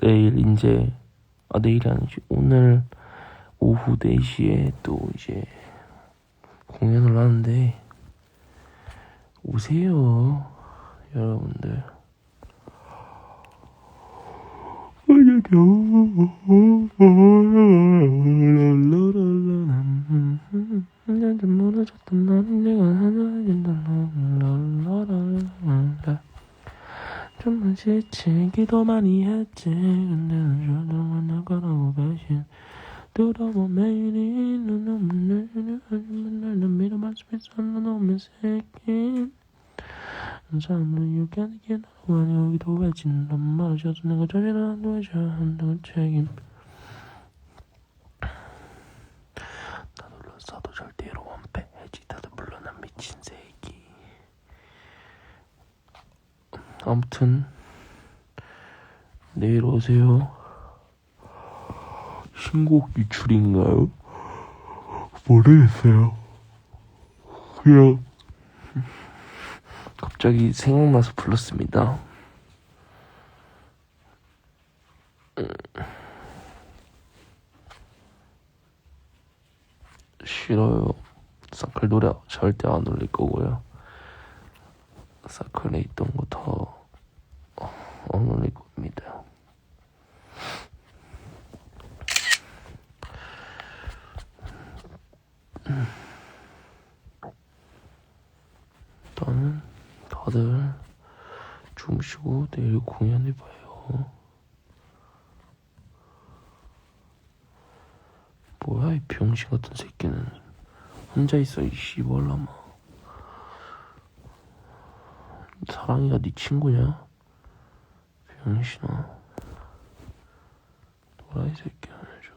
내일 이제 아 내일이 아니지. 오늘 오후 4시에 또 이제 공연을 하는데 오세요 여러분들. 무너 좀만 지친 기도 많이 했지 근데 저도 만날 거라고 배신 들어보 매일이 눈을 맨날 난 말씀이 쏟는 놈의 새끼 사람은 유쾌하게 기다리고 아니 여기도 외친단 말을 셔도 내가 안 되죠 한다는 책임 나도 러싸도 절대로 원패해지 다들 물러난 미친 새끼 아무튼 내일 오세요. 신곡 유출인가요? 모르겠어요. 그냥 갑자기 생각나서 불렀습니다. 음. 싫어요. 사클 노래 절대 안 올릴 거고요. 사클에 있던 거더 안 올릴 겁니다. 일단은 다들 주무시고 내일 공연해봐요. 뭐야 이 병신 같은 새끼는 혼자 있어 이 씨발라마. 사랑이가 네 친구냐? 병신아. 도라이 새끼 아니죠.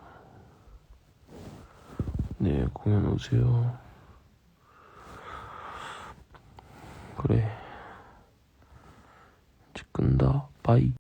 네, 공연 오세요. 그래. 이제 끈다. 빠이.